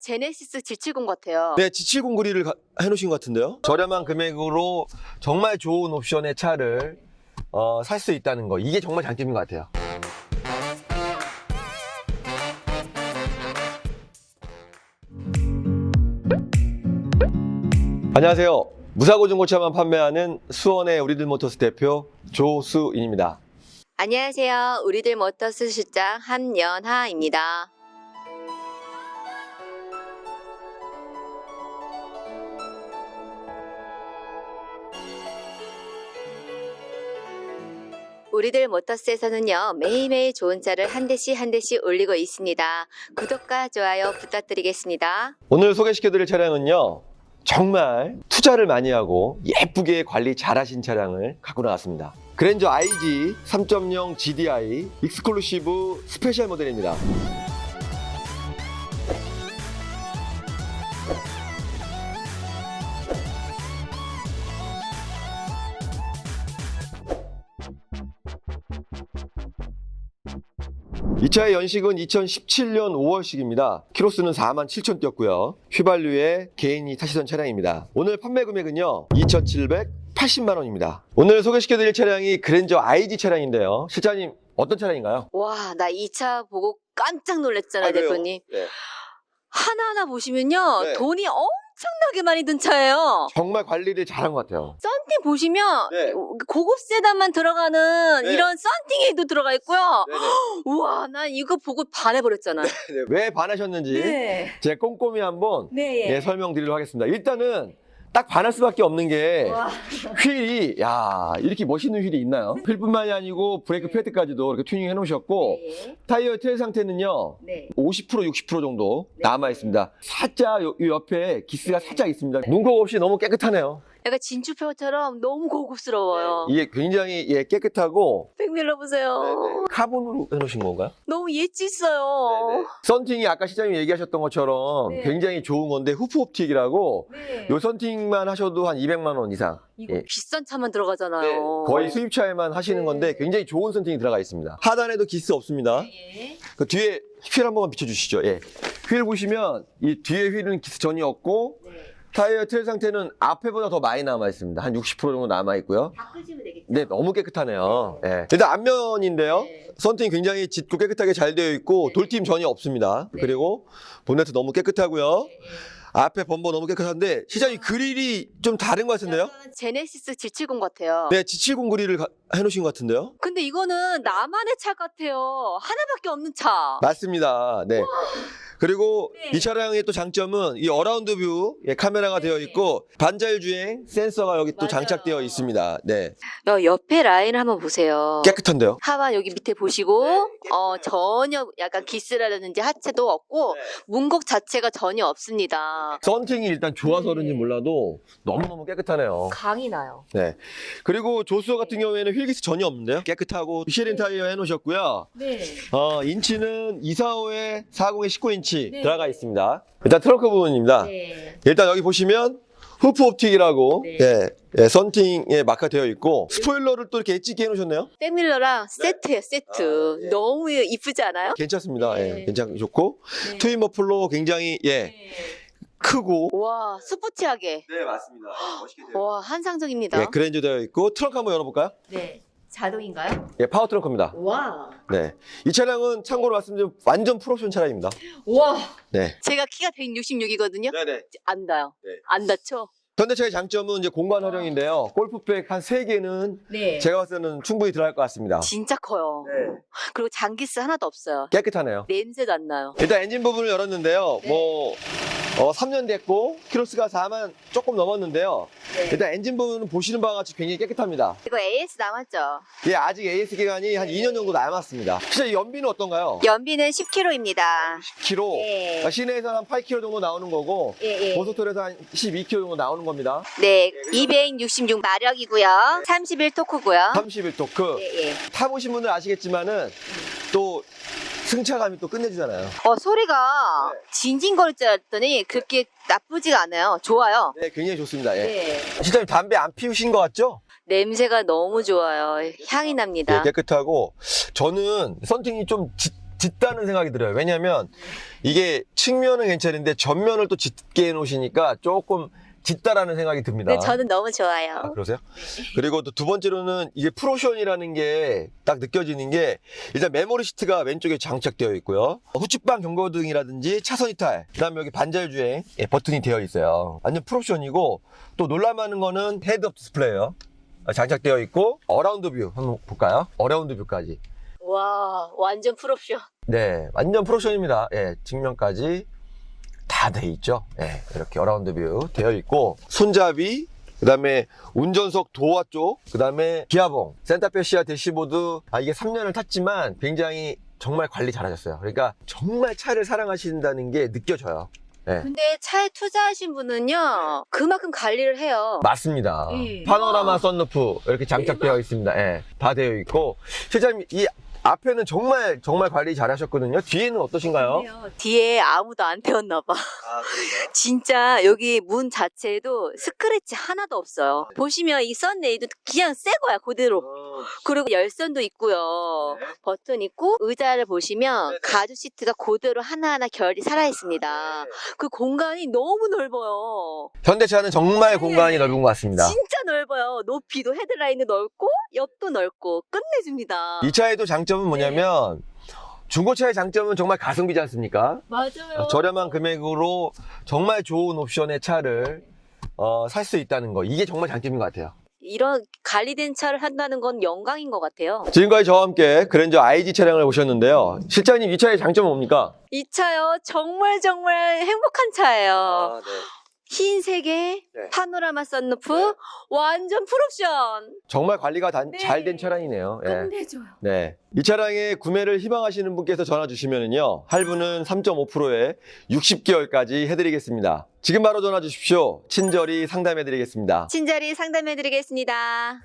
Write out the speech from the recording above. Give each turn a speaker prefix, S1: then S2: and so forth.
S1: 제네시스 G70 같아요.
S2: 네, G70 구리를 가- 해놓으신 것 같은데요? 저렴한 금액으로 정말 좋은 옵션의 차를 어, 살수 있다는 거. 이게 정말 장점인 것 같아요. 안녕하세요. 무사고 중고차만 판매하는 수원의 우리들 모터스 대표 조수인입니다.
S1: 안녕하세요. 우리들 모터스 실장 한연하입니다. 우리들 모터스에서는요, 매일매일 좋은 차를 한 대씩 한 대씩 올리고 있습니다. 구독과 좋아요 부탁드리겠습니다.
S2: 오늘 소개시켜드릴 차량은요, 정말 투자를 많이 하고 예쁘게 관리 잘하신 차량을 갖고 나왔습니다. 그랜저 IG 3.0 GDI 익스클루시브 스페셜 모델입니다. 이 차의 연식은 2017년 5월식입니다. 키로수는 4만 7천 뛰었고요. 휘발유에 개인이 타시던 차량입니다. 오늘 판매 금액은요. 2,780만 원입니다. 오늘 소개시켜드릴 차량이 그랜저 IG 차량인데요. 실장님 어떤 차량인가요?
S1: 와, 나 이 차 보고 깜짝 놀랐잖아요, 대표님.
S2: 네.
S1: 하나하나 보시면요,
S2: 네.
S1: 돈이 엄청나게 많이 든 차예요.
S2: 정말 관리를 잘한 것 같아요.
S1: 썬 팅 보시면
S2: 네.
S1: 고급 세단만 들어가는
S2: 네.
S1: 이런 썬팅 에도 들어가 있고요. 우와, 난 이거 보고 반해버렸잖아.
S2: 왜 반하셨는지
S1: 네.
S2: 제가 꼼꼼히 한번
S1: 네.
S2: 예, 설명드리도록 하겠습니다. 일단은 딱 반할 수밖에 없는 게
S1: 와.
S2: 휠이 야 이렇게 멋있는 휠이 있나요? 휠뿐만이 아니고 브레이크 패드까지도 이렇게 튜닝 해놓으셨고
S1: 네.
S2: 타이어 트일 상태는요
S1: 네.
S2: 50% 60% 정도
S1: 네.
S2: 남아 있습니다. 살짝 요, 요 옆에 기스가 살짝 있습니다. 문콕 없이 너무 깨끗하네요.
S1: 약간 진주표처럼 너무 고급스러워요.
S2: 이게 굉장히 예, 깨끗하고
S1: 백밀러 보세요.
S2: 카본으로 해놓으신 건가요?
S1: 너무 예지 있어요.
S2: 썬팅이 아까 시장님 얘기하셨던 것처럼
S1: 네.
S2: 굉장히 좋은 건데 후프 옵틱이라고
S1: 네.
S2: 요 썬팅만 하셔도 한 200만 원 이상
S1: 이거
S2: 예.
S1: 비싼 차만 들어가잖아요.
S2: 거의 수입차에만 하시는
S1: 네.
S2: 건데 굉장히 좋은 선팅이 들어가 있습니다. 하단에도 기스 없습니다.
S1: 예.
S2: 그 뒤에 휠 한 번만 비춰주시죠. 예. 휠 보시면 이 뒤에 휠은 기스 전혀 없고
S1: 네.
S2: 타이어 트일 상태는 앞에보다 더 많이 남아 있습니다. 한 60% 정도 남아 있고요.
S1: 바꾸시면 되겠죠.
S2: 네, 너무 깨끗하네요. 예. 일단 앞면인데요.
S1: 네.
S2: 선팅이 굉장히 짙고 깨끗하게 잘 되어 있고
S1: 네.
S2: 돌팀 전혀 없습니다.
S1: 네.
S2: 그리고 본네트 너무 깨끗하고요.
S1: 네.
S2: 앞에 범버 너무 깨끗한데 시장님 그릴이 좀 다른 것 같은데요?
S1: 제네시스 G70 같아요.
S2: 네, G70 그릴을 가- 해놓으신 것 같은데요?
S1: 근데 이거는 나만의 차 같아요. 하나밖에 없는 차.
S2: 맞습니다. 네. 그리고
S1: 네.
S2: 이 차량의 또 장점은 이 어라운드 뷰 예, 카메라가
S1: 네.
S2: 되어 있고 반자율 주행 센서가 여기 또
S1: 맞아요.
S2: 장착되어 있습니다. 네.
S1: 야, 옆에 라인을 한번 보세요.
S2: 깨끗한데요?
S1: 하와 여기 밑에 보시고
S2: 네,
S1: 어 전혀 약간 기스라든지 하체도 없고
S2: 네.
S1: 문곡 자체가 전혀 없습니다.
S2: 썬팅이 일단 좋아서 그런지
S1: 네.
S2: 몰라도 너무너무 깨끗하네요.
S1: 강이 나요.
S2: 네. 그리고 조수어 같은 경우에는 휠기스 전혀 없는데요. 깨끗하고 미쉐린 타이어 해놓으셨고요.
S1: 네.
S2: 어, 인치는 245에 40에 19인치
S1: 네.
S2: 들어가 있습니다. 일단 트렁크 부분입니다.
S1: 네.
S2: 일단 여기 보시면 후프 옵틱이라고
S1: 네.
S2: 예, 예, 썬팅에 마카 되어 있고 스포일러를 또 이렇게 엣지게 해놓으셨네요.
S1: 백밀러랑 세트예요, 세트.
S2: 아, 예.
S1: 너무 이쁘지 않아요?
S2: 괜찮습니다.
S1: 네.
S2: 예, 괜찮 좋고
S1: 네.
S2: 트윈 머플러 굉장히 예 크고
S1: 와, 스포티하게.
S2: 네 맞습니다. 멋있게
S1: 와, 한상적입니다.
S2: 예, 그랜저 되어 있고 트렁크 한번 열어볼까요?
S1: 네. 자동인가요?
S2: 예, 파워 트렁크입니다.
S1: 와.
S2: 네, 이 차량은 참고로 말씀드리면 완전 풀옵션 차량입니다.
S1: 와.
S2: 네,
S1: 제가 키가 166이거든요.
S2: 네네.
S1: 안 닿아요.
S2: 네.
S1: 안 닿죠?
S2: 현대차의 장점은 이제 공간 활용인데요. 골프백 한 3개는
S1: 네.
S2: 제가 봤을 때는 충분히 들어갈 것 같습니다.
S1: 진짜 커요.
S2: 네.
S1: 그리고 장기스 하나도 없어요.
S2: 깨끗하네요.
S1: 냄새도 안 나요.
S2: 일단 엔진 부분을 열었는데요.
S1: 네.
S2: 뭐, 어, 3년 됐고, 키로수가 4만 조금 넘었는데요.
S1: 네.
S2: 일단 엔진 부분은 보시는 바와 같이 굉장히 깨끗합니다.
S1: 이거 AS 남았죠?
S2: 예, 아직 AS 기간이 한 2년 정도 남았습니다. 진짜 이 연비는 어떤가요?
S1: 연비는 10km입니다.
S2: 10km.
S1: 예.
S2: 시내에서 한 8km 정도 나오는 거고,
S1: 예, 예.
S2: 고속도로에서 한 12km 정도 나오는 겁니다.
S1: 네, 266 마력이고요. 31 토크고요.
S2: 31 토크.
S1: 예, 예.
S2: 타보신 분들 아시겠지만은, 또, 승차감이 또 끝내주잖아요.
S1: 어, 소리가
S2: 네.
S1: 징징거릴 줄 알았더니 그렇게 나쁘지가 않아요. 좋아요.
S2: 네, 굉장히 좋습니다. 예.
S1: 네.
S2: 실장님 담배 안 피우신 것 같죠?
S1: 냄새가 너무 좋아요. 향이 납니다.
S2: 예, 깨끗하고 저는 썬팅이 좀 짙- 짙다는 생각이 들어요. 왜냐면 이게 측면은 괜찮은데 전면을 또 짙게 해놓으시니까 조금 짙다라는 생각이 듭니다.
S1: 네, 저는 너무
S2: 아,
S1: 좋아요.
S2: 그러세요? 그리고 또 두 번째로는 이게 프로션이라는 게 딱 느껴지는 게 일단 메모리 시트가 왼쪽에 장착되어 있고요. 후측방 경고등이라든지 차선 이탈, 그다음에 여기 반절 주행 예, 버튼이 되어 있어요. 완전 프로션이고 또 놀라마는 거는 헤드업 디스플레이요. 장착되어 있고 어라운드 뷰 한번 볼까요? 어라운드 뷰까지.
S1: 와, 완전 풀옵션.
S2: 네, 완전 프로션입니다. 예, 측면까지 다 돼 있죠. 예, 이렇게 어라운드 뷰 되어 있고 손잡이 그 다음에 운전석 도어 쪽, 그 다음에 기아봉, 센터페 시아 대시보드. 아 이게 3년을 탔지만 굉장히 정말 관리 잘하셨어요. 그러니까 정말 차를 사랑하신다는 게 느껴져요. 예.
S1: 근데 차에 투자하신 분은요, 그만큼 관리를 해요.
S2: 맞습니다.
S1: 예.
S2: 파노라마 썬루프 이렇게 장착되어 있습니다. 예, 다 되어 있고 실장님 이 앞에는 정말 정말 관리 잘 하셨거든요. 뒤에는 어떠신가요?
S1: 뒤에 아무도 안 태웠나 봐.
S2: 아?
S1: 진짜 여기 문 자체에도 스크래치 하나도 없어요. 보시면 이 썬네이도 그냥 새 거야, 그대로. 그리고 열선도 있고요.
S2: 네.
S1: 버튼 있고 의자를 보시면
S2: 네네.
S1: 가죽 시트가 그대로 하나하나 결이 살아 있습니다. 그 공간이 너무 넓어요.
S2: 현대차는 정말
S1: 네.
S2: 공간이 넓은 것 같습니다.
S1: 진짜 넓어요. 높이도 헤드라인도 넓고 옆도 넓고 끝내줍니다.
S2: 이 차에도 장점은 뭐냐면 중고차의 장점은 정말 가성비지 않습니까?
S1: 맞아요.
S2: 어, 저렴한 금액으로 정말 좋은 옵션의 차를 어, 살 수 있다는 거 이게 정말 장점인 것 같아요.
S1: 이런 관리된 차를 한다는 건 영광인 것 같아요.
S2: 지금까지 저와 함께 그랜저 IG 차량을 보셨는데요. 실장님 이 차의 장점은 뭡니까?
S1: 이 차요 정말 정말 행복한 차예요. 흰색에
S2: 네.
S1: 파노라마 썬루프 완전 풀옵션.
S2: 정말 관리가
S1: 네.
S2: 잘된 차량이네요. 예.
S1: 끝내줘요.
S2: 네. 이 차량의 구매를 희망하시는 분께서 전화 주시면은요. 할부는 3.5%에 60개월까지 해드리겠습니다. 지금 바로 전화 주십시오. 친절히 상담해드리겠습니다.
S1: 친절히 상담해드리겠습니다.